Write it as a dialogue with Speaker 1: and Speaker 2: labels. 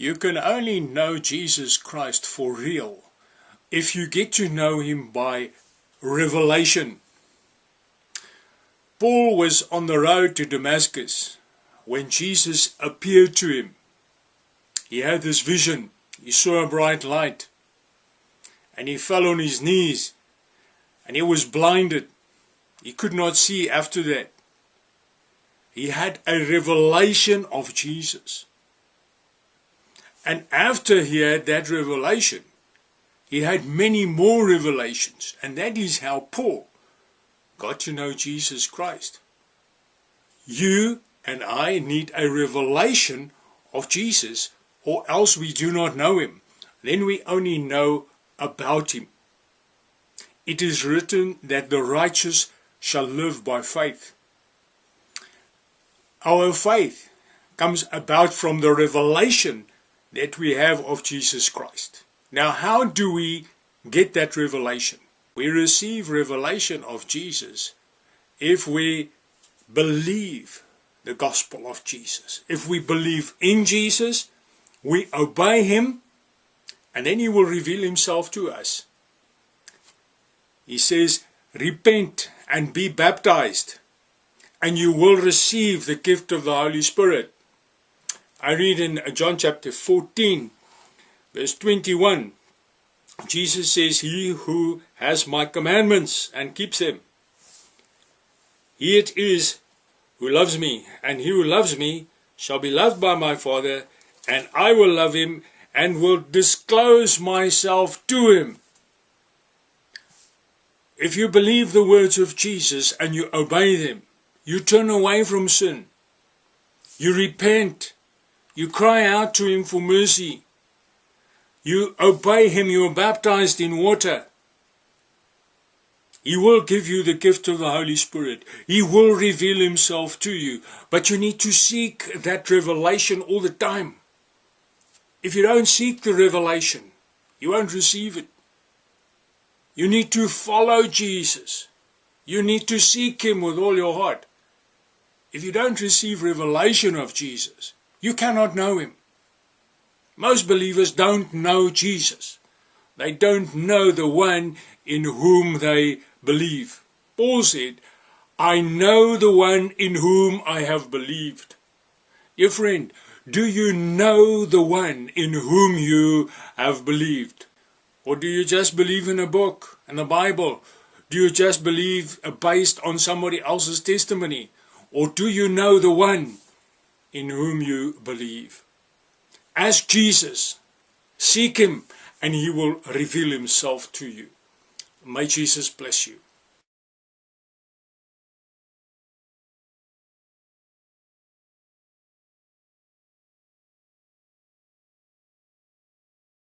Speaker 1: You can only know Jesus Christ for real if you get to know him by revelation. Paul was on the road to Damascus when Jesus appeared to him. He had this vision. He saw a bright light. And he fell on his knees. And he was blinded. He could not see after that. He had a revelation of Jesus. And after he had that revelation, he had many more revelations. And that is how Paul got to know Jesus Christ. You and I need a revelation of Jesus, or else we do not know him. Then we only know about him. It is written that the righteous shall live by faith. Our faith comes about from the revelation that we have of Jesus Christ. Now, how do we get that revelation? We receive revelation of Jesus if we believe the gospel of Jesus. If we believe in Jesus, we obey him, and then he will reveal himself to us. He says, Repent and be baptized, and you will receive the gift of the Holy Spirit. I read in John chapter 14, verse 21. Jesus says, He who has my commandments and keeps them, he it is who loves me, and he who loves me shall be loved by my Father, and I will love him and will disclose myself to him. If you believe the words of Jesus and you obey them, you turn away from sin, you repent, you cry out to Him for mercy. You obey Him, you are baptized in water. He will give you the gift of the Holy Spirit. He will reveal Himself to you. But you need to seek that revelation all the time. If you don't seek the revelation, you won't receive it. You need to follow Jesus. You need to seek Him with all your heart. If you don't receive revelation of Jesus, you cannot know him. Most believers don't know Jesus. They don't know the one in whom they believe. Paul said, I know the one in whom I have believed. Dear friend, do you know the one in whom you have believed? Or do you just believe in a book and the Bible? Do you just believe uh, based on somebody else's testimony? Or do you know the one in whom you believe. Ask Jesus, seek him, and he will reveal himself to you. May Jesus bless you.